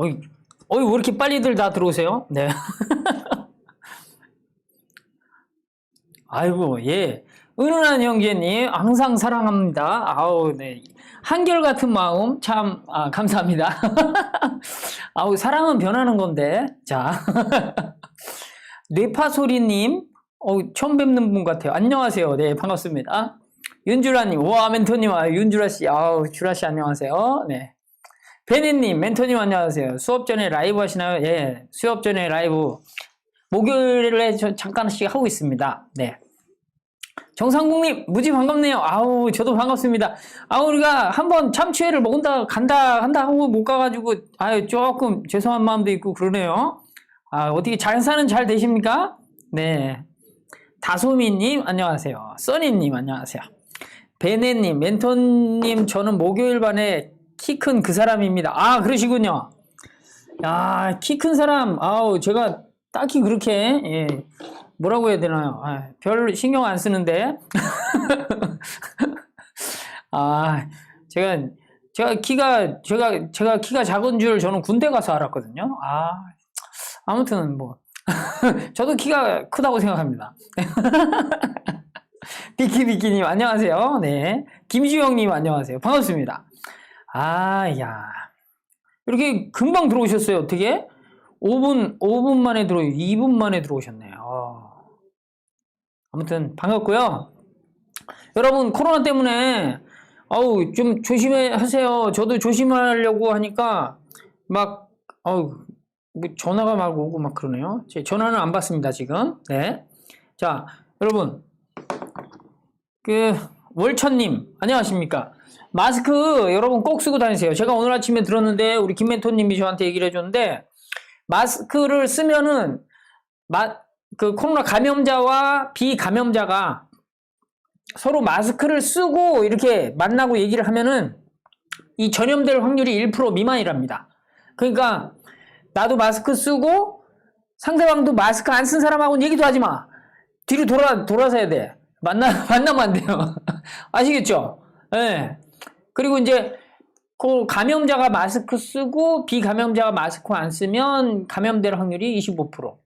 어이, 어이, 왜 이렇게 빨리들 다 들어오세요? 네. 아이고, 예. 은은한 형제님, 항상 사랑합니다. 아우, 네. 한결같은 마음, 참, 아, 감사합니다. 아우, 사랑은 변하는 건데. 자. 뇌파소리님, 어, 처음 뵙는 분 같아요. 안녕하세요. 네, 반갑습니다. 윤주라님, 와, 멘토님, 아, 윤주라씨, 아우, 주라씨, 안녕하세요. 네. 베네님, 멘토님, 안녕하세요. 수업 전에 라이브 하시나요? 예, 수업 전에 라이브. 목요일에 저 잠깐씩 하고 있습니다. 네. 정상국님, 무지 반갑네요. 아우, 저도 반갑습니다. 아우, 우리가 한번 참치회를 먹은다, 간다, 한다 하고 못 가가지고, 아유, 조금 죄송한 마음도 있고 그러네요. 아, 어떻게 잘 사는 잘 되십니까? 네. 다소미님, 안녕하세요. 써니님, 안녕하세요. 베네님, 멘토님, 저는 목요일 반에 키 큰 그 사람입니다. 아, 그러시군요. 야, 키 큰 사람, 아우, 제가 딱히 그렇게, 예, 뭐라고 해야 되나요? 아, 별 신경 안 쓰는데. 아, 제가, 제가 키가, 제가, 제가 키가 작은 줄 저는 군대 가서 알았거든요. 아, 아무튼 뭐. 저도 키가 크다고 생각합니다. 비키비키님, 안녕하세요. 네. 김주영님, 안녕하세요. 반갑습니다. 아, 야. 이렇게 금방 들어오셨어요. 어떻게? 5분, 5분 만에 들어, 2분 만에 들어오셨네요. 어. 아무튼 반갑고요. 여러분, 코로나 때문에, 아우, 좀 조심해 하세요. 저도 조심하려고 하니까, 막, 아우, 뭐 전화가 막 오고 막 그러네요. 제 전화는 안 받습니다, 지금. 네. 자, 여러분. 그, 월천님, 안녕하십니까. 마스크 여러분 꼭 쓰고 다니세요. 제가 오늘 아침에 들었는데, 우리 김멘토님이 저한테 얘기를 해줬는데, 마스크를 쓰면은, 마, 그 코로나 감염자와 비감염자가 서로 마스크를 쓰고 이렇게 만나고 얘기를 하면은, 이 전염될 확률이 1% 미만이랍니다. 그러니까, 나도 마스크 쓰고 상대방도 마스크 안 쓴 사람하고는 얘기도 하지 마. 뒤로 돌아 돌아서야 돼. 만나 만나면 안 돼요. 아시겠죠? 예. 네. 그리고 이제 그 감염자가 마스크 쓰고 비감염자가 마스크 안 쓰면 감염될 확률이 25%.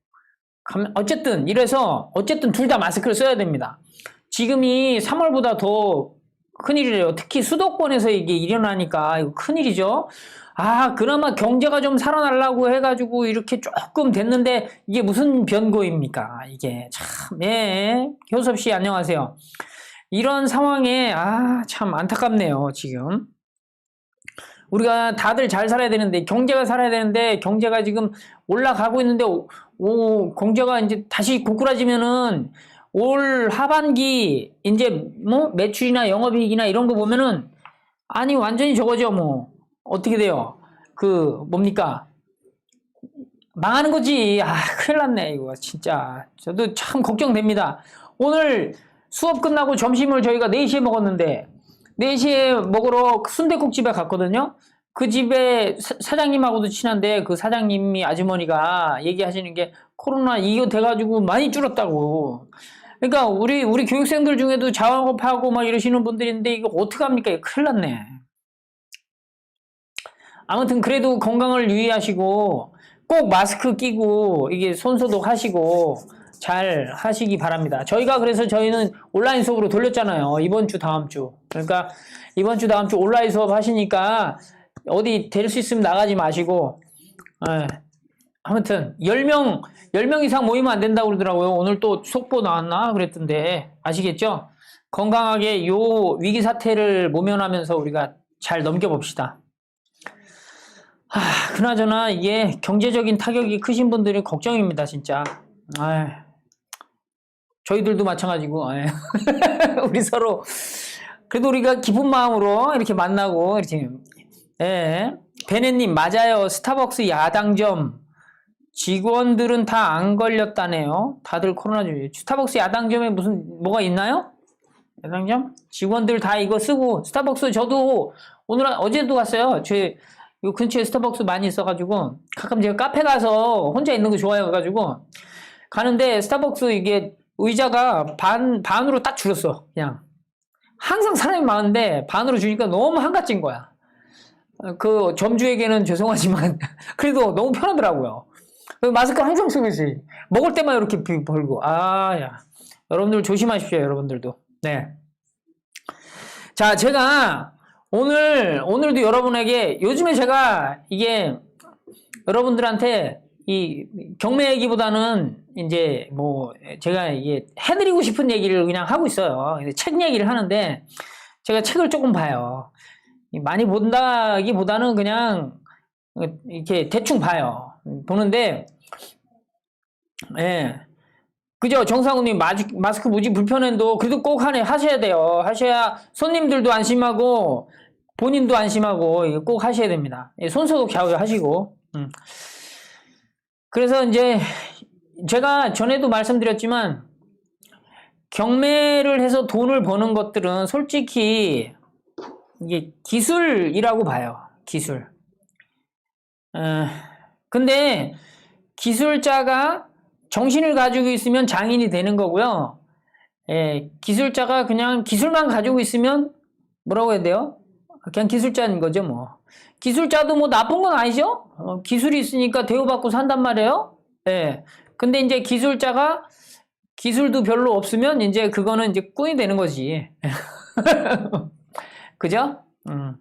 감, 어쨌든 이래서 어쨌든 둘 다 마스크를 써야 됩니다. 지금이 3월보다 더 큰일이래요. 특히 수도권에서 이게 일어나니까 이거 큰일이죠. 아, 그나마 경제가 좀 살아나려고 해가지고 이렇게 조금 됐는데 이게 무슨 변고입니까? 이게 참, 예. 효섭 씨 안녕하세요. 이런 상황에, 아, 참 안타깝네요, 지금. 우리가 다들 잘 살아야 되는데, 경제가 살아야 되는데, 경제가 지금 올라가고 있는데, 오, 오 경제가 이제 다시 고꾸라지면은, 올 하반기, 이제 뭐, 매출이나 영업이익이나 이런 거 보면은, 아니, 완전히 저거죠, 뭐. 어떻게 돼요? 그 뭡니까? 망하는 거지. 아, 큰일 났네, 이거 진짜. 저도 참 걱정됩니다. 오늘 수업 끝나고 점심을 저희가 4시에 먹었는데 4시에 먹으러 순대국집에 갔거든요. 그 집에 사, 장님하고도 친한데 그 사장님이 아주머니가 얘기하시는 게 코로나 이거 돼가지고 많이 줄었다고. 그러니까 우리 우리 교육생들 중에도 자영업하고 막 이러시는 분들인데 이거 어떡합니까? 이거 큰일 났네. 아무튼 그래도 건강을 유의하시고 꼭 마스크 끼고 이게 손소독 하시고 잘 하시기 바랍니다. 저희가 그래서 저희는 온라인 수업으로 돌렸잖아요. 이번 주 다음 주. 그러니까 이번 주 다음 주 온라인 수업 하시니까 어디 될 수 있으면 나가지 마시고 에, 아무튼 10명 10명 이상 모이면 안 된다고 그러더라고요. 오늘 또 속보 나왔나 그랬던데 아시겠죠? 건강하게 요 위기 사태를 모면하면서 우리가 잘 넘겨 봅시다. 아, 그나저나 이게 경제적인 타격이 크신 분들이 걱정입니다, 진짜. 아, 저희들도 마찬가지고, 아, 우리 서로 그래도 우리가 기쁜 마음으로 이렇게 만나고 이렇게. 예. 베네님 맞아요. 스타벅스 야당점 직원들은 다 안 걸렸다네요. 다들 코로나 중. 스타벅스 야당점에 무슨 뭐가 있나요? 야당점? 직원들 다 이거 쓰고 스타벅스 저도 오늘 어제도 갔어요. 제 요 근처에 스타벅스 많이 있어가지고 가끔 제가 카페 가서 혼자 있는 거 좋아해가지고 가는데 스타벅스 이게 의자가 반 반으로 딱 줄었어 그냥 항상 사람이 많은데 반으로 주니까 너무 한가진 거야 어, 그 점주에게는 죄송하지만 그래도 너무 편하더라고요. 그 마스크 항상 있어요. 먹을 때만 이렇게 비- 벌고. 아, 야. 여러분들 조심하십시오, 여러분들도. 네. 자, 제가 오늘, 오늘도 여러분에게 요즘에 제가 이게 여러분들한테 이 경매 얘기보다는 이제 뭐 제가 이게 해드리고 싶은 얘기를 그냥 하고 있어요. 책 얘기를 하는데 제가 책을 조금 봐요. 많이 본다기보다는 그냥 이렇게 대충 봐요. 보는데 예. 그죠? 정상훈님 마스크, 무지 불편해도 그래도 꼭 하네 하셔야 돼요. 하셔야 손님들도 안심하고 본인도 안심하고 꼭 하셔야 됩니다. 예, 손소독 샤워 하시고. 음. 그래서 이제 제가 전에도 말씀드렸지만 경매를 해서 돈을 버는 것들은 솔직히 이게 기술이라고 봐요. 기술. 어, 근데 기술자가 정신을 가지고 있으면 장인이 되는 거고요. 예, 기술자가 그냥 기술만 가지고 있으면 뭐라고 해야 돼요? 그냥 기술자인 거죠, 뭐. 기술자도 뭐 나쁜 건 아니죠? 어, 기술이 있으니까 대우받고 산단 말이에요. 예. 근데 이제 기술자가 기술도 별로 없으면 이제 그거는 이제 꾼이 되는 거지. 그죠? 음.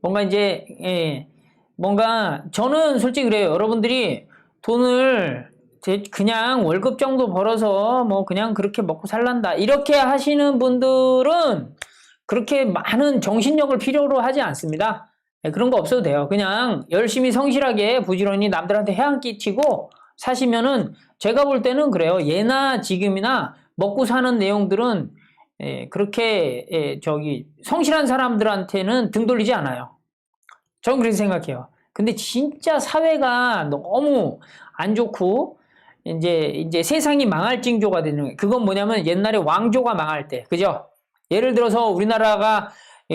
뭔가 이제, 예. 뭔가, 저는 솔직히 그래요. 여러분들이 돈을 제- 그냥 월급 정도 벌어서 뭐 그냥 그렇게 먹고 살란다. 이렇게 하시는 분들은 그렇게 많은 정신력을 필요로 하지 않습니다. 예, 그런 거 없어도 돼요. 그냥 열심히 성실하게 부지런히 남들한테 해안 끼치고 사시면은 제가 볼 때는 그래요. 예나 지금이나 먹고 사는 내용들은 예, 그렇게 예, 저기 성실한 사람들한테는 등 돌리지 않아요. 저는 그렇게 생각해요. 근데 진짜 사회가 너무 안 좋고 이제 이제 세상이 망할 징조가 되는 거예요. 그건 뭐냐면 옛날에 왕조가 망할 때, 그죠? 예를 들어서 우리나라가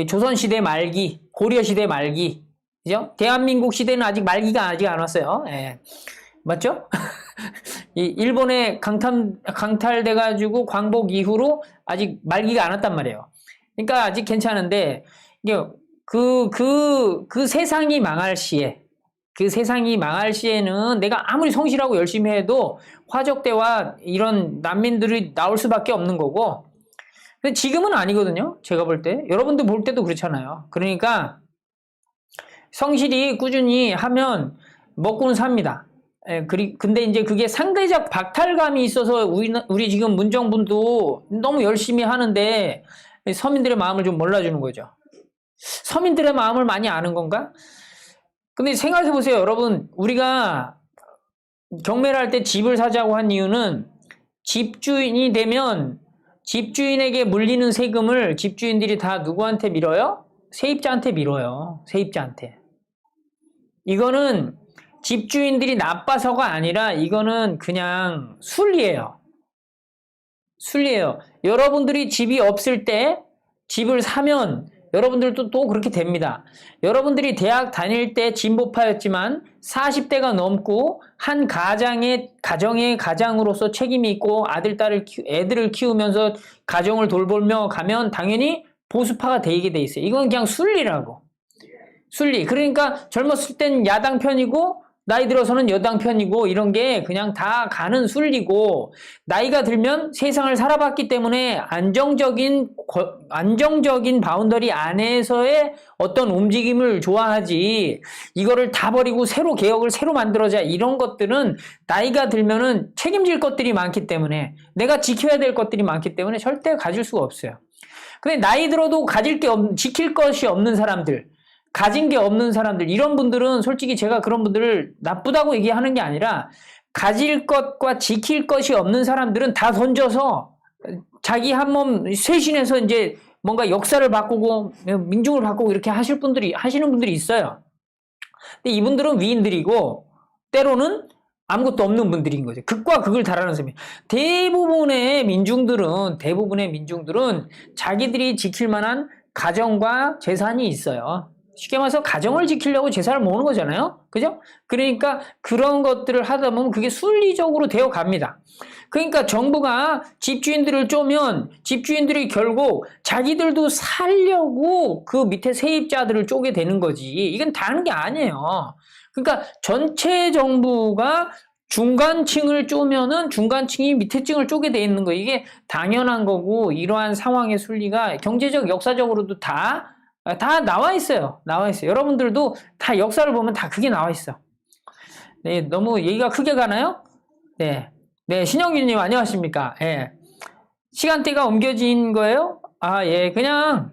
조선 시대 말기, 고려 시대 말기, 그죠? 대한민국 시대는 아직 말기가 아직 안 왔어요. 예. 맞죠? 이 일본에 강탈 강탈돼 가지고 광복 이후로 아직 말기가 안 왔단 말이에요. 그러니까 아직 괜찮은데 이게 그, 그, 그 세상이 망할 시에, 그 세상이 망할 시에는 내가 아무리 성실하고 열심히 해도 화적대와 이런 난민들이 나올 수밖에 없는 거고, 근데 지금은 아니거든요. 제가 볼 때. 여러분들 볼 때도 그렇잖아요. 그러니까 성실히 꾸준히 하면 먹고는 삽니다. 예, 그리, 근데 이제 그게 상대적 박탈감이 있어서 우리, 우리 지금 문정분도 너무 열심히 하는데 서민들의 마음을 좀 몰라주는 거죠. 서민들의 마음을 많이 아는 건가? 근데 생각해 보세요, 여러분. 우리가 경매를 할 때 집을 사자고 한 이유는 집주인이 되면 집주인에게 물리는 세금을 집주인들이 다 누구한테 밀어요? 세입자한테 밀어요. 세입자한테. 이거는 집주인들이 나빠서가 아니라 이거는 그냥 순리예요. 순리예요. 여러분들이 집이 없을 때 집을 사면 여러분들도 또 그렇게 됩니다. 여러분들이 대학 다닐 때 진보파였지만 40대가 넘고 한 가장의 가정의 가장으로서 책임이 있고 아들 딸을 키, 애들을 키우면서 가정을 돌보며 가면 당연히 보수파가 되게 돼 있어요. 이건 그냥 순리라고. 순리. 그러니까 젊었을 땐 야당 편이고 나이 들어서는 여당 편이고 이런 게 그냥 다 가는 순리고 나이가 들면 세상을 살아봤기 때문에 안정적인 거- 안정적인 바운더리 안에서의 어떤 움직임을 좋아하지 이거를 다 버리고 새로 개혁을 새로 만들어자 이런 것들은 나이가 들면은 책임질 것들이 많기 때문에 내가 지켜야 될 것들이 많기 때문에 절대 가질 수가 없어요. 근데 나이 들어도 가질 게 없, 지킬 것이 없는 사람들 가진 게 없는 사람들 이런 분들은 솔직히 제가 그런 분들을 나쁘다고 얘기하는 게 아니라 가질 것과 지킬 것이 없는 사람들은 다 던져서 자기 한 몸 쇄신해서 이제 뭔가 역사를 바꾸고 민중을 바꾸고 이렇게 하실 분들이 하시는 분들이 있어요. 근데 이분들은 위인들이고 때로는 아무것도 없는 분들인 거죠. 극과 극을 달하는 셈이. 대부분의 민중들은 대부분의 민중들은 자기들이 지킬 만한 가정과 재산이 있어요. 쉽게 말해서 가정을 지키려고 제사를 모으는 거잖아요. 그죠? 그러니까 그런 것들을 하다 보면 그게 순리적으로 되어 갑니다. 그러니까 정부가 집주인들을 쪼면 집주인들이 결국 자기들도 살려고 그 밑에 세입자들을 쪼게 되는 거지. 이건 다른 게 아니에요. 그러니까 전체 정부가 중간층을 쪼면은 중간층이 밑에 층을 쪼게 돼 있는 거 이게 당연한 거고 이러한 상황의 순리가 경제적 역사적으로도 다 다 나와 있어요. 나와 있어요. 여러분들도 다 역사를 보면 다 그게 나와 있어. 네, 너무 얘기가 크게 가나요? 네. 네, 신영균님 안녕하십니까? 예. 시간대가 옮겨진 거예요? 아, 예. 그냥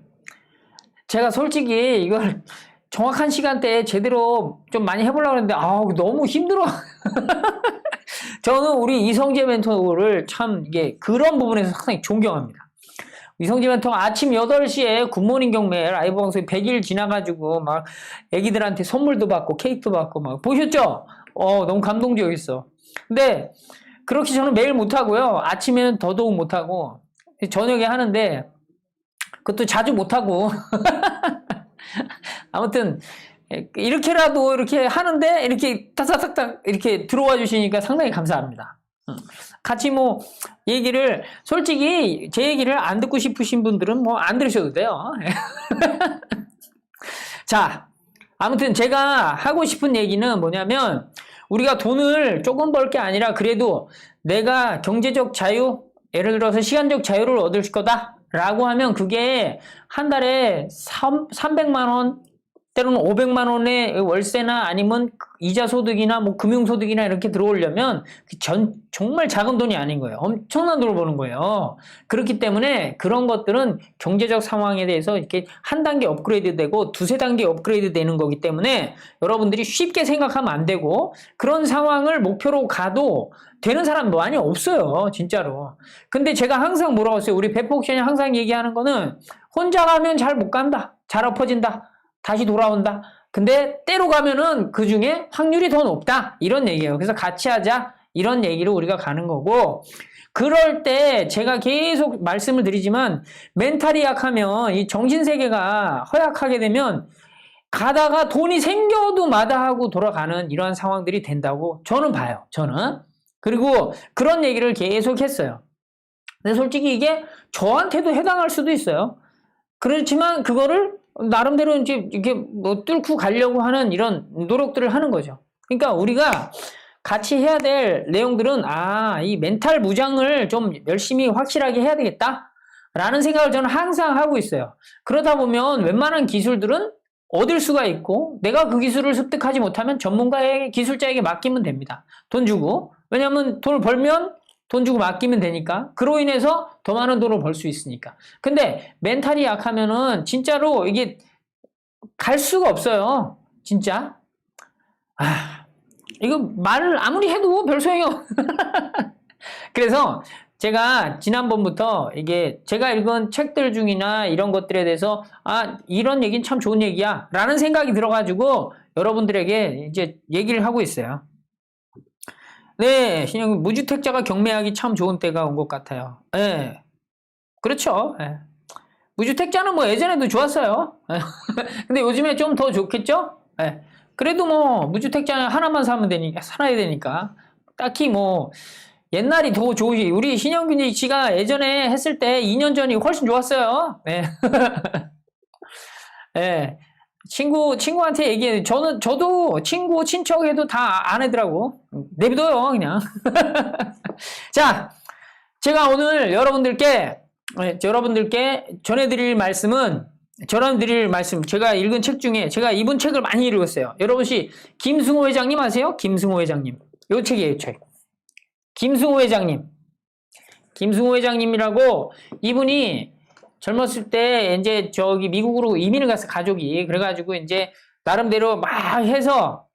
제가 솔직히 이걸 정확한 시간대에 제대로 좀 많이 해보려고 했는데, 아우, 너무 힘들어. 저는 우리 이성재 멘토를 참 이게 그런 부분에서 상당히 존경합니다. 멘토 아침 8시에 굿모닝 경매 라이브 방송에 100일 지나가지고 막 애기들한테 선물도 받고 케이크도 받고 막 보셨죠? 어, 너무 감동적이었어. 근데 그렇게 저는 매일 못하고요. 아침에는 더더욱 못하고 저녁에 하는데 그것도 자주 못하고 아무튼 이렇게라도 이렇게 하는데 이렇게 타닥타닥 이렇게 들어와 주시니까 상당히 감사합니다. 음. 같이 뭐 얘기를 솔직히 제 얘기를 안 듣고 싶으신 분들은 뭐 안 들으셔도 돼요. 자, 아무튼 제가 하고 싶은 얘기는 뭐냐면 우리가 돈을 조금 벌 게 아니라 그래도 내가 경제적 자유, 예를 들어서 시간적 자유를 얻을 거다. 라고 하면 그게 한 달에 3, 300만 원 때로는 500만 원의 월세나 아니면 이자 소득이나 뭐 금융 소득이나 이렇게 들어오려면 전 정말 작은 돈이 아닌 거예요. 엄청난 돈을 버는 거예요. 그렇기 때문에 그런 것들은 경제적 상황에 대해서 이렇게 한 단계 업그레이드 되고 두세 단계 업그레이드 되는 거기 때문에 여러분들이 쉽게 생각하면 안 되고 그런 상황을 목표로 가도 되는 사람 많이 없어요. 진짜로. 근데 제가 항상 뭐라고 했어요. 우리 베폭션이 항상 얘기하는 거는 혼자 가면 잘 못 간다. 잘 엎어진다. 다시 돌아온다. 근데 때로 가면은 그 중에 확률이 더 높다. 이런 얘기예요. 그래서 같이 하자. 이런 얘기로 우리가 가는 거고. 그럴 때 제가 계속 말씀을 드리지만 멘탈이 약하면 이 정신 세계가 허약하게 되면 가다가 돈이 생겨도 마다하고 돌아가는 이러한 상황들이 된다고 저는 봐요. 저는. 그리고 그런 얘기를 계속 했어요. 근데 솔직히 이게 저한테도 해당할 수도 있어요. 그렇지만 그거를 나름대로 이제 이렇게 뭐 뚫고 가려고 하는 이런 노력들을 하는 거죠. 그러니까 우리가 같이 해야 될 내용들은 아, 이 멘탈 무장을 좀 열심히 확실하게 해야 되겠다. 라는 생각을 저는 항상 하고 있어요. 그러다 보면 웬만한 기술들은 얻을 수가 있고 내가 그 기술을 습득하지 못하면 전문가의 기술자에게 맡기면 됩니다. 돈 주고. 왜냐하면 돈을 벌면 돈 주고 맡기면 되니까. 그로 인해서 더 많은 돈을 벌 수 있으니까. 근데 멘탈이 약하면은 진짜로 이게 갈 수가 없어요. 진짜. 아, 이거 말을 아무리 해도 별 소용이 없. 그래서 제가 지난번부터 이게 제가 읽은 책들 중이나 이런 것들에 대해서 아, 이런 얘기는 참 좋은 얘기야. 라는 생각이 들어가지고 여러분들에게 이제 얘기를 하고 있어요. 네, 신영 무주택자가 경매하기 참 좋은 때가 온 것 같아요. 예. 네. 그렇죠. 예. 무주택자는 뭐 예전에도 좋았어요. 예. 근데 요즘에 좀 더 좋겠죠? 예. 그래도 뭐 무주택자 하나만 사면 되니까 살아야 되니까 딱히 뭐 옛날이 더 좋으시. 우리 신영균 씨가 예전에 했을 때 2년 전이 훨씬 좋았어요. 예. 예. 친구, 친구한테 얘기해. 저는, 저도 친구, 친척해도 다 안 하더라고. 내비둬요, 그냥. 자, 제가 오늘 여러분들께, 네, 여러분들께 전해드릴 말씀은, 전해드릴 말씀, 제가 읽은 책 중에, 제가 이분 책을 많이 읽었어요. 여러분 씨, 김승호 회장님 아세요? 김승호 회장님. 요 책이에요, 책. 김승호 회장님. 김승호 회장님이라고 이분이 젊었을 때 이제 저기 미국으로 이민을 갔어 가족이 그래가지고 이제 나름대로 막 해서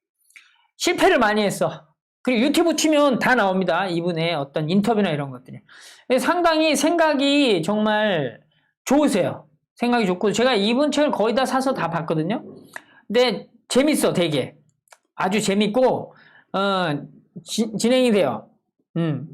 실패를 많이 했어. 그리고 유튜브 치면 다 나옵니다. 이분의 어떤 인터뷰나 이런 것들이. 상당히 생각이 정말 좋으세요. 생각이 좋고 제가 이분 책을 거의 다 사서 다 봤거든요. 근데 재밌어 되게 아주 재밌고 어, 지, 진행이 돼요. 음.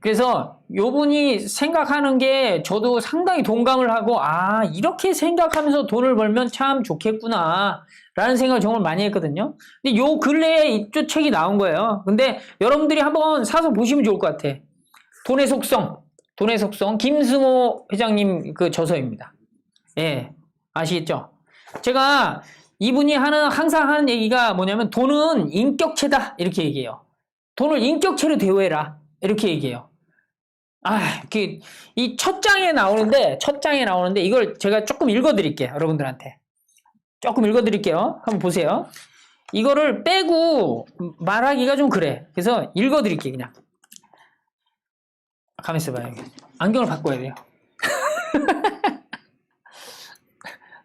그래서 요분이 생각하는 게 저도 상당히 동감을 하고, 아, 이렇게 생각하면서 돈을 벌면 참 좋겠구나. 라는 생각을 정말 많이 했거든요. 근데 요 근래에 이쪽 책이 나온 거예요. 근데 여러분들이 한번 사서 보시면 좋을 것 같아. 돈의 속성. 돈의 속성. 김승호 회장님 그 저서입니다. 예. 아시겠죠? 제가 이분이 하는, 항상 하는 얘기가 뭐냐면 돈은 인격체다. 이렇게 얘기해요. 돈을 인격체로 대우해라. 이렇게 얘기해요. 아, 그, 이첫 장에 나오는데, 첫 장에 나오는데, 이걸 제가 조금 읽어 드릴게요. 여러분들한테. 조금 읽어 드릴게요. 한번 보세요. 이거를 빼고 말하기가 좀 그래. 그래서 읽어 드릴게요, 그냥. 가만 있어봐요. 안경을 바꿔야 돼요.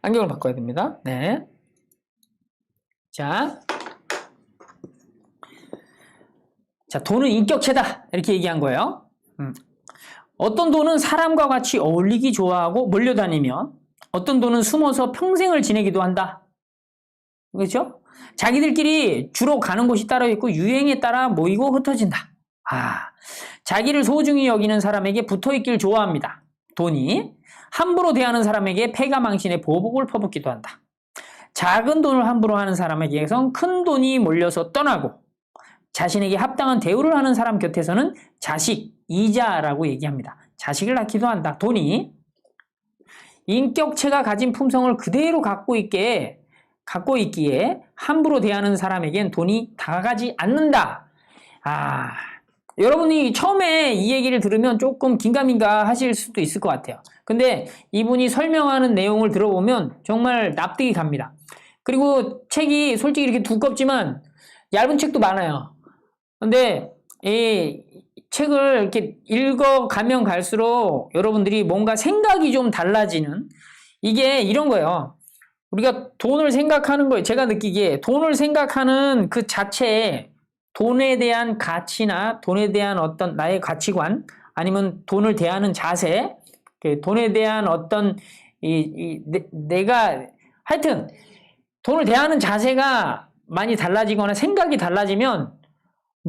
안경을 바꿔야 됩니다. 네. 자. 자, 돈은 인격체다. 이렇게 얘기한 거예요. 음. 어떤 돈은 사람과 같이 어울리기 좋아하고 몰려다니며 어떤 돈은 숨어서 평생을 지내기도 한다. 그렇죠? 자기들끼리 주로 가는 곳이 따로 있고 유행에 따라 모이고 흩어진다. 아, 자기를 소중히 여기는 사람에게 붙어 있길 좋아합니다. 돈이 함부로 대하는 사람에게 패가망신의 보복을 퍼붓기도 한다. 작은 돈을 함부로 하는 사람에게선 큰 돈이 몰려서 떠나고 자신에게 합당한 대우를 하는 사람 곁에서는 자식, 이자라고 얘기합니다. 자식을 낳기도 한다. 돈이 인격체가 가진 품성을 그대로 갖고 있게 갖고 있기에 함부로 대하는 사람에겐 돈이 다가가지 않는다. 아, 여러분이 처음에 이 얘기를 들으면 조금 긴가민가 하실 수도 있을 것 같아요. 근데 이분이 설명하는 내용을 들어보면 정말 납득이 갑니다. 그리고 책이 솔직히 이렇게 두껍지만 얇은 책도 많아요. 근데 이 책을 이렇게 읽어가면 갈수록 여러분들이 뭔가 생각이 좀 달라지는 이게 이런 거예요. 우리가 돈을 생각하는 거예요. 제가 느끼기에 돈을 생각하는 그 자체에 돈에 대한 가치나 돈에 대한 어떤 나의 가치관 아니면 돈을 대하는 자세, 그 돈에 대한 어떤 이, 이 내, 가 하여튼 돈을 대하는 자세가 많이 달라지거나 생각이 달라지면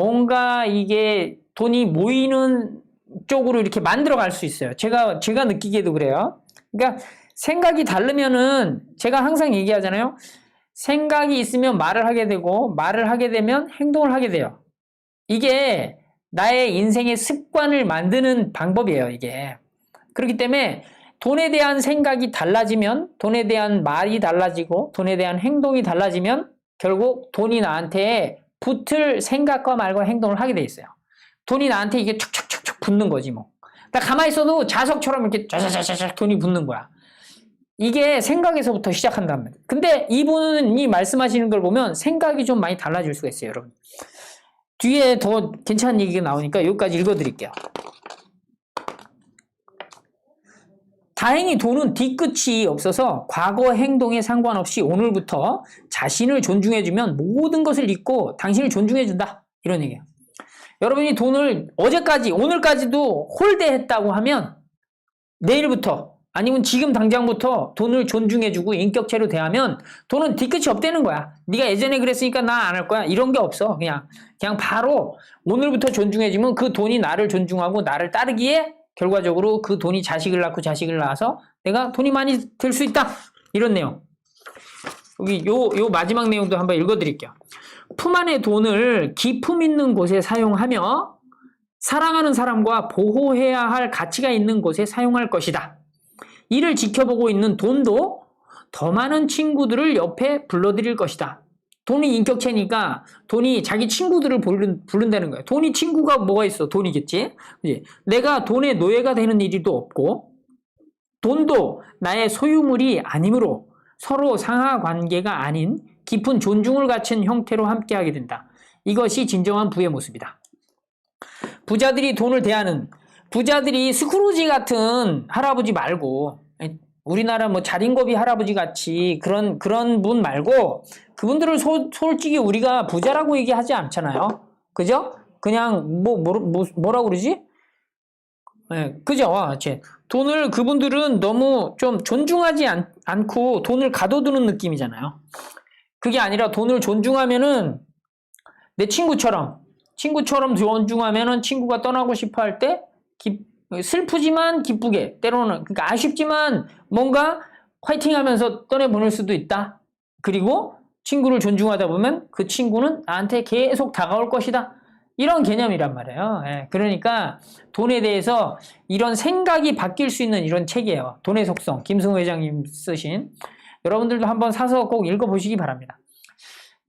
뭔가 이게 돈이 모이는 쪽으로 이렇게 만들어 갈 수 있어요. 제가 제가 느끼기에도 그래요. 그러니까 생각이 다르면은 제가 항상 얘기하잖아요. 생각이 있으면 말을 하게 되고 말을 하게 되면 행동을 하게 돼요. 이게 나의 인생의 습관을 만드는 방법이에요, 이게. 그렇기 때문에 돈에 대한 생각이 달라지면 돈에 대한 말이 달라지고 돈에 대한 행동이 달라지면 결국 돈이 나한테 붙을 생각과 말과 행동을 하게 돼 있어요. 돈이 나한테 이게 촉촉촉촉 붙는 거지 뭐. 나 가만히 있어도 자석처럼 이렇게 짜자자자자 돈이 붙는 거야. 이게 생각에서부터 시작한단 말이에요. 근데 이분이 말씀하시는 걸 보면 생각이 좀 많이 달라질 수가 있어요, 여러분. 뒤에 더 괜찮은 얘기가 나오니까 여기까지 읽어드릴게요. 다행히 돈은 뒤끝이 없어서 과거 행동에 상관없이 오늘부터 자신을 존중해주면 모든 것을 잊고 당신을 존중해준다. 이런 얘기예요. 여러분이 돈을 어제까지, 오늘까지도 홀대했다고 하면 내일부터 아니면 지금 당장부터 돈을 존중해주고 인격체로 대하면 돈은 뒤끝이 없다는 거야. 네가 예전에 그랬으니까 나 안 할 거야. 이런 게 없어. 그냥 그냥 바로 오늘부터 존중해주면 그 돈이 나를 존중하고 나를 따르기에 결과적으로 그 돈이 자식을 낳고 자식을 낳아서 내가 돈이 많이 될수 있다. 이런 내용. 여기 요, 요 마지막 내용도 한번 읽어드릴게요. 품 안의 돈을 기품 있는 곳에 사용하며 사랑하는 사람과 보호해야 할 가치가 있는 곳에 사용할 것이다. 이를 지켜보고 있는 돈도 더 많은 친구들을 옆에 불러들일 것이다. 돈이 인격체니까 돈이 자기 친구들을 부른, 부른다는 거야. 돈이 친구가 뭐가 있어? 돈이겠지? 그치? 내가 돈의 노예가 되는 일도 없고, 돈도 나의 소유물이 아니므로 서로 상하 관계가 아닌 깊은 존중을 갖춘 형태로 함께하게 된다. 이것이 진정한 부의 모습이다. 부자들이 돈을 대하는 부자들이 스크루지 같은 할아버지 말고 우리나라 뭐 자린고비 할아버지 같이 그런 그런 분 말고 그분들을 소, 솔직히 우리가 부자라고 얘기하지 않잖아요. 그죠? 그냥 뭐, 뭐, 뭐 뭐라고 그러지? 네, 그죠? 제 돈을 그분들은 너무 좀 존중하지 않, 않고 돈을 가둬두는 느낌이잖아요. 그게 아니라 돈을 존중하면은 내 친구처럼 친구처럼 존중하면은 친구가 떠나고 싶어 할 때 슬프지만 기쁘게 때로는 그러니까 아쉽지만 뭔가 화이팅 하면서 떠내보낼 수도 있다. 그리고 친구를 존중하다 보면 그 친구는 나한테 계속 다가올 것이다. 이런 개념이란 말이에요. 예, 그러니까 돈에 대해서 이런 생각이 바뀔 수 있는 이런 책이에요. 돈의 속성. 김승우 회장님 쓰신. 여러분들도 한번 사서 꼭 읽어보시기 바랍니다.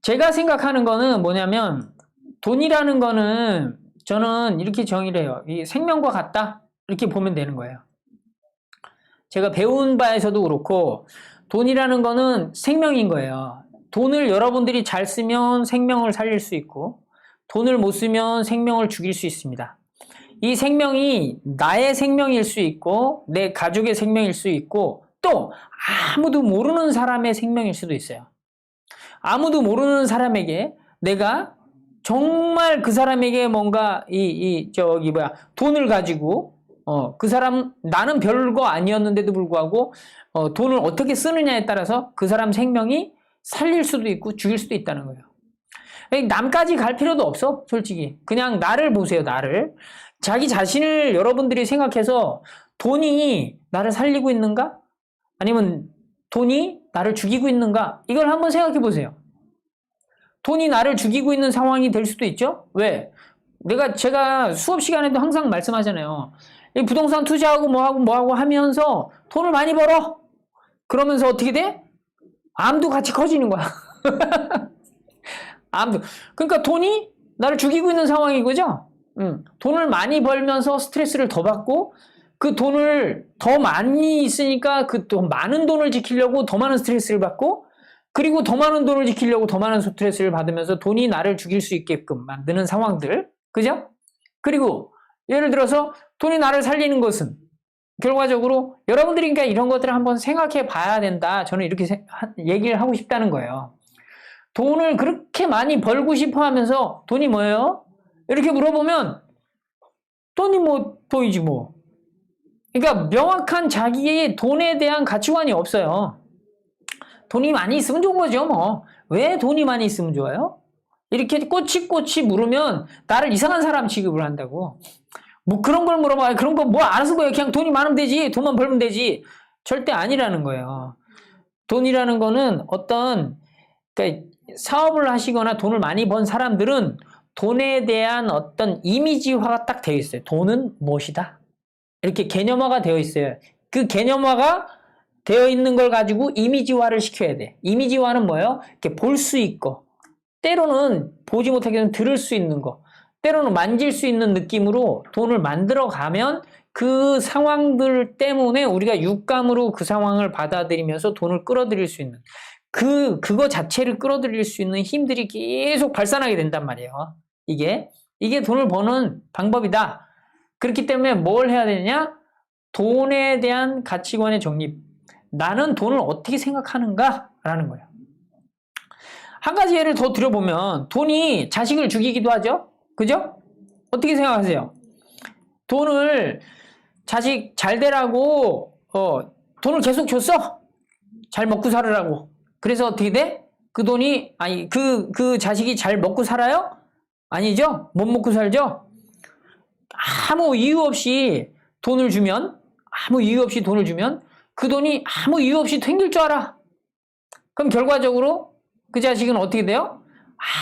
제가 생각하는 거는 뭐냐면 돈이라는 거는 저는 이렇게 정의를 해요. 이 생명과 같다. 이렇게 보면 되는 거예요. 제가 배운 바에서도 그렇고 돈이라는 거는 생명인 거예요. 돈을 여러분들이 잘 쓰면 생명을 살릴 수 있고 돈을 못 쓰면 생명을 죽일 수 있습니다. 이 생명이 나의 생명일 수 있고 내 가족의 생명일 수 있고 또 아무도 모르는 사람의 생명일 수도 있어요. 아무도 모르는 사람에게 내가 정말 그 사람에게 뭔가 이, 이 저기 뭐야 돈을 가지고 어, 그 사람 나는 별거 아니었는데도 불구하고 어, 돈을 어떻게 쓰느냐에 따라서 그 사람 생명이 살릴 수도 있고 죽일 수도 있다는 거예요. 남까지 갈 필요도 없어, 솔직히. 그냥 나를 보세요, 나를. 자기 자신을 여러분들이 생각해서 돈이 나를 살리고 있는가? 아니면 돈이 나를 죽이고 있는가? 이걸 한번 생각해 보세요. 돈이 나를 죽이고 있는 상황이 될 수도 있죠? 왜? 내가, 제가 수업 시간에도 항상 말씀하잖아요. 이 부동산 투자하고 뭐하고 뭐하고 하면서 돈을 많이 벌어. 그러면서 어떻게 돼? 암도 같이 커지는 거야. 암도. 그러니까 돈이 나를 죽이고 있는 상황인 거죠? 응. 돈을 많이 벌면서 스트레스를 더 받고 그 돈을 더 많이 있으니까 그더 많은 돈을 지키려고 더 많은 스트레스를 받고 그리고 더 많은 돈을 지키려고 더 많은 스트레스를 받으면서 돈이 나를 죽일 수 있게끔 만드는 상황들. 그죠? 그리고 예를 들어서 돈이 나를 살리는 것은 결과적으로 여러분들이 그러니까 이런 것들을 한번 생각해 봐야 된다. 저는 이렇게 세, 얘기를 하고 싶다는 거예요. 돈을 그렇게 많이 벌고 싶어 하면서 돈이 뭐예요? 이렇게 물어보면 돈이 뭐 보이지 뭐. 그러니까 명확한 자기의 돈에 대한 가치관이 없어요. 돈이 많이 있으면 좋은 거죠, 뭐. 왜 돈이 많이 있으면 좋아요? 이렇게 꼬치꼬치 물으면 나를 이상한 사람 취급을 한다고. 뭐 그런 걸 물어봐. 그런 거 뭐 알아서 거예요. 그냥 돈이 많으면 되지. 돈만 벌면 되지. 절대 아니라는 거예요. 돈이라는 거는 어떤, 그러니까 사업을 하시거나 돈을 많이 번 사람들은 돈에 대한 어떤 이미지화가 딱 되어 있어요. 돈은 무엇이다? 이렇게 개념화가 되어 있어요. 그 개념화가 되어 있는 걸 가지고 이미지화를 시켜야 돼. 이미지화는 뭐예요? 이렇게 볼 수 있고, 때로는 보지 못하게는 들을 수 있는 거, 때로는 만질 수 있는 느낌으로 돈을 만들어 가면 그 상황들 때문에 우리가 육감으로 그 상황을 받아들이면서 돈을 끌어들일 수 있는 그, 그거 자체를 끌어들일 수 있는 힘들이 계속 발산하게 된단 말이에요. 이게. 이게 돈을 버는 방법이다. 그렇기 때문에 뭘 해야 되느냐? 돈에 대한 가치관의 정립. 나는 돈을 어떻게 생각하는가? 라는 거예요. 한 가지 예를 더 들어보면 돈이 자식을 죽이기도 하죠? 그죠? 어떻게 생각하세요? 돈을 자식 잘 되라고 어, 돈을 계속 줬어? 잘 먹고 살으라고. 그래서 어떻게 돼? 그 돈이 아니 그그 자식이 잘 먹고 살아요? 아니죠? 못 먹고 살죠? 아무 이유 없이 돈을 주면 아무 이유 없이 돈을 주면 그 돈이 아무 이유 없이 튕길 줄 알아. 그럼 결과적으로 그 자식은 어떻게 돼요?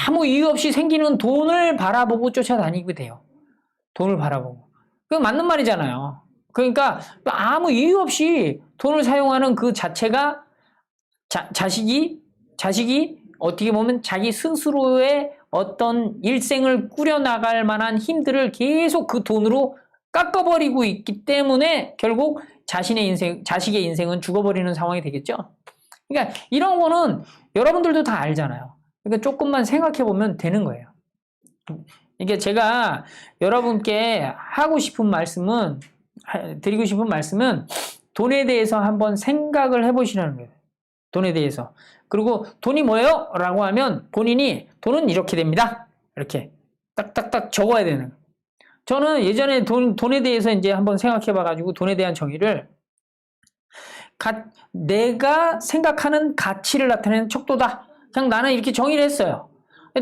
아무 이유 없이 생기는 돈을 바라보고 쫓아다니게 돼요. 돈을 바라보고. 그 맞는 말이잖아요. 그러니까 아무 이유 없이 돈을 사용하는 그 자체가 자, 자식이 자식이 어떻게 보면 자기 스스로의 어떤 일생을 꾸려나갈 만한 힘들을 계속 그 돈으로 깎아버리고 있기 때문에 결국 자신의 인생, 자식의 인생은 죽어버리는 상황이 되겠죠. 그러니까 이런 거는 여러분들도 다 알잖아요. 그러니까 조금만 생각해 보면 되는 거예요. 이게 제가 여러분께 하고 싶은 말씀은, 드리고 싶은 말씀은 돈에 대해서 한번 생각을 해 보시라는 거예요. 돈에 대해서. 그리고 돈이 뭐예요? 라고 하면 본인이 돈은 이렇게 됩니다. 이렇게 딱딱딱 적어야 되는. 저는 예전에 돈, 돈에 대해서 이제 한번 생각해 봐가지고 돈에 대한 정의를 가, 내가 생각하는 가치를 나타내는 척도다. 그냥 나는 이렇게 정의를 했어요.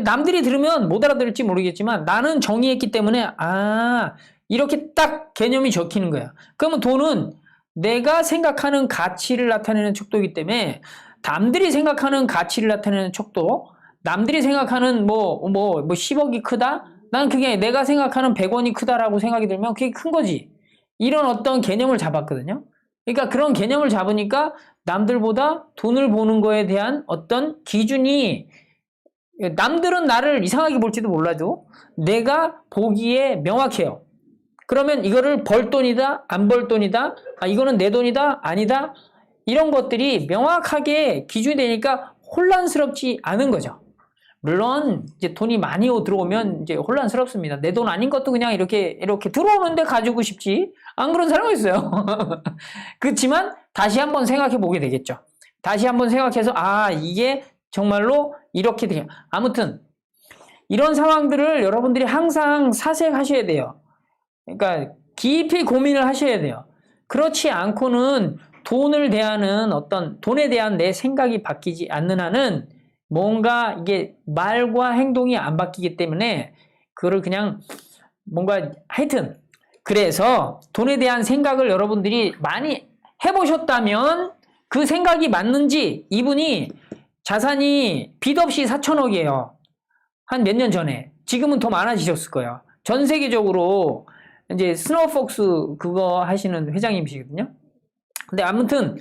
남들이 들으면 못 알아들을지 모르겠지만 나는 정의했기 때문에 아 이렇게 딱 개념이 적히는 거야. 그러면 돈은 내가 생각하는 가치를 나타내는 척도이기 때문에 남들이 생각하는 가치를 나타내는 척도, 남들이 생각하는 뭐 뭐뭐 10억이 크다? 난 그게 내가 생각하는 100원이 크다라고 생각이 들면 그게 큰 거지. 이런 어떤 개념을 잡았거든요. 그러니까 그런 개념을 잡으니까 남들보다 돈을 보는 거에 대한 어떤 기준이 남들은 나를 이상하게 볼지도 몰라도 내가 보기에 명확해요. 그러면 이거를 벌 돈이다, 안 벌 돈이다, 아, 이거는 내 돈이다, 아니다. 이런 것들이 명확하게 기준이 되니까 혼란스럽지 않은 거죠. 물론 이제 돈이 많이 들어오면 이제 혼란스럽습니다. 내 돈 아닌 것도 그냥 이렇게 이렇게 들어오는데 가지고 싶지. 안 그런 사람이 있어요. 그렇지만 다시 한번 생각해 보게 되겠죠. 다시 한번 생각해서 아 이게 정말로 이렇게 돼요. 아무튼 이런 상황들을 여러분들이 항상 사색하셔야 돼요. 그러니까 깊이 고민을 하셔야 돼요. 그렇지 않고는 돈을 대하는 어떤 돈에 대한 내 생각이 바뀌지 않는 한은 뭔가 이게 말과 행동이 안 바뀌기 때문에 그거를 그냥 뭔가 하여튼 그래서 돈에 대한 생각을 여러분들이 많이 해보셨다면 그 생각이 맞는지 이분이 자산이 빚 없이 4천억이에요. 한 몇 년 전에. 지금은 더 많아지셨을 거예요. 전 세계적으로 이제 스노우폭스 그거 하시는 회장님이시거든요. 근데 아무튼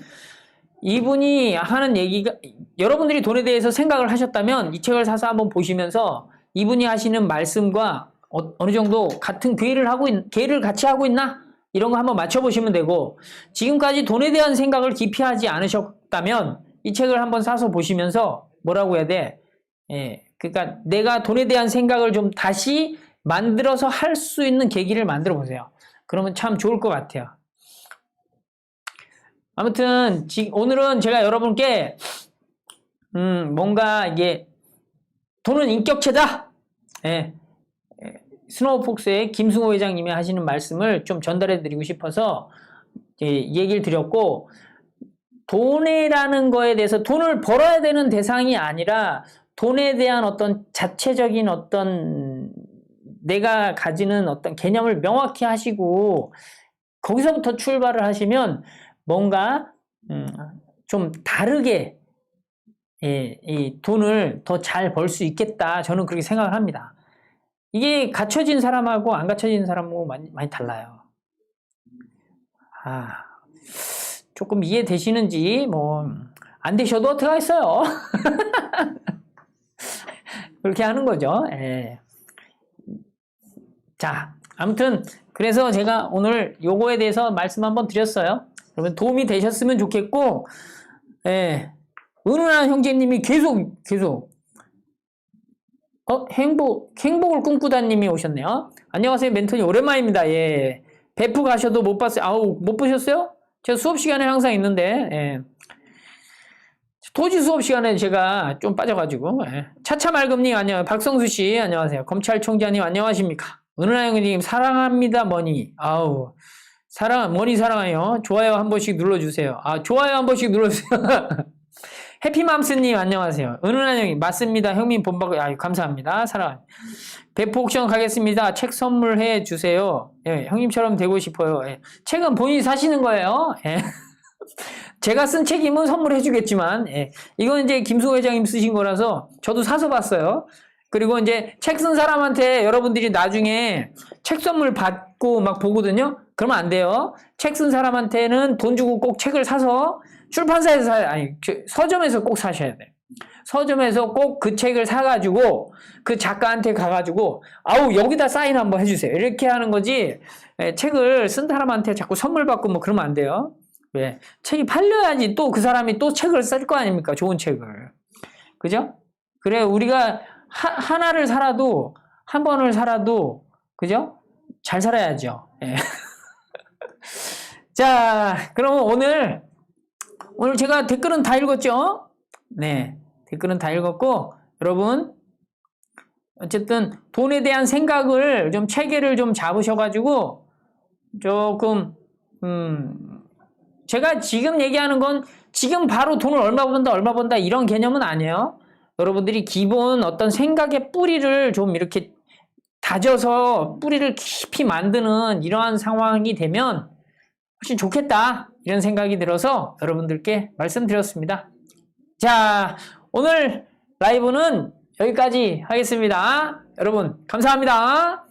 이분이 하는 얘기가 여러분들이 돈에 대해서 생각을 하셨다면 이 책을 사서 한번 보시면서 이분이 하시는 말씀과 어, 느 정도 같은 괴를 하고 있, 괴를 같이 하고 있나 이런 거 한번 맞춰 보시면 되고 지금까지 돈에 대한 생각을 깊이 하지 않으셨다면 이 책을 한번 사서 보시면서 뭐라고 해야 돼? 예. 그러니까 내가 돈에 대한 생각을 좀 다시 만들어서 할 수 있는 계기를 만들어 보세요. 그러면 참 좋을 것 같아요. 아무튼 지, 오늘은 제가 여러분께 음, 뭔가 이게 돈은 인격체다. 예. 스노우폭스의 김승호 회장님이 하시는 말씀을 좀 전달해 드리고 싶어서 예, 얘기를 드렸고 돈이라는 거에 대해서 돈을 벌어야 되는 대상이 아니라 돈에 대한 어떤 자체적인 어떤 내가 가지는 어떤 개념을 명확히 하시고 거기서부터 출발을 하시면 뭔가 음, 좀 다르게 예, 이 돈을 더 잘 벌 수 있겠다. 저는 그렇게 생각을 합니다. 이게 갖춰진 사람하고 안 갖춰진 사람하고 많이, 많이 달라요. 아, 조금 이해되시는지 뭐 안 되셔도 어떡하겠어요. 그렇게 하는 거죠. 예. 자, 아무튼 그래서 제가 오늘 요거에 대해서 말씀 한번 드렸어요. 그러면 도움이 되셨으면 좋겠고, 예. 은은한 형제님이 계속 계속 어 행복 행복을 꿈꾸다님이 오셨네요. 안녕하세요 멘토님 오랜만입니다. 예. 베프 가셔도 못 봤어요. 아우 못 보셨어요? 제가 수업 시간에 항상 있는데 예. 토지 수업 시간에 제가 좀 빠져가지고 예. 차차 말금님 안녕 박성수 씨 안녕하세요 검찰총장님 안녕하십니까 은은한 형님 사랑합니다 머니 아우 사랑 머니 사랑해요 좋아요 한 번씩 눌러주세요 아 좋아요 한 번씩 눌러주세요 해피맘스님 안녕하세요. 은은한 형님 맞습니다. 형님 본박 아 감사합니다. 사랑. 배포 옥션 가겠습니다. 책 선물해 주세요. 예, 형님처럼 되고 싶어요. 예. 책은 본인이 사시는 거예요. 예. 제가 쓴 책이면 선물해 주겠지만 예. 이건 이제 김수 회장님 쓰신 거라서 저도 사서 봤어요. 그리고 이제 책 쓴 사람한테 여러분들이 나중에 책 선물 받고 막 보거든요. 그러면 안 돼요. 책 쓴 사람한테는 돈 주고 꼭 책을 사서 출판사에서 사, 아니, 서점에서 꼭 사셔야 돼. 서점에서 꼭 그 책을 사가지고 그 작가한테 가가지고 아우 여기다 사인 한번 해주세요. 이렇게 하는 거지. 예, 책을 쓴 사람한테 자꾸 선물 받고 뭐 그러면 안 돼요. 왜? 책이 팔려야지 또 그 사람이 또 책을 쓸 거 아닙니까? 좋은 책을. 그죠? 그래 우리가 하, 하나를 살아도 한 번을 살아도 그죠? 잘 살아야죠. 예. 자, 그럼 오늘 오늘 제가 댓글은 다 읽었죠? 네. 댓글은 다 읽었고, 여러분, 어쨌든 돈에 대한 생각을 좀 체계를 좀 잡으셔가지고, 조금, 음, 제가 지금 얘기하는 건 지금 바로 돈을 얼마 번다, 얼마 번다 이런 개념은 아니에요. 여러분들이 기본 어떤 생각의 뿌리를 좀 이렇게 다져서 뿌리를 깊이 만드는 이러한 상황이 되면 훨씬 좋겠다. 이런 생각이 들어서 여러분들께 말씀드렸습니다. 자, 오늘 라이브는 여기까지 하겠습니다. 여러분, 감사합니다.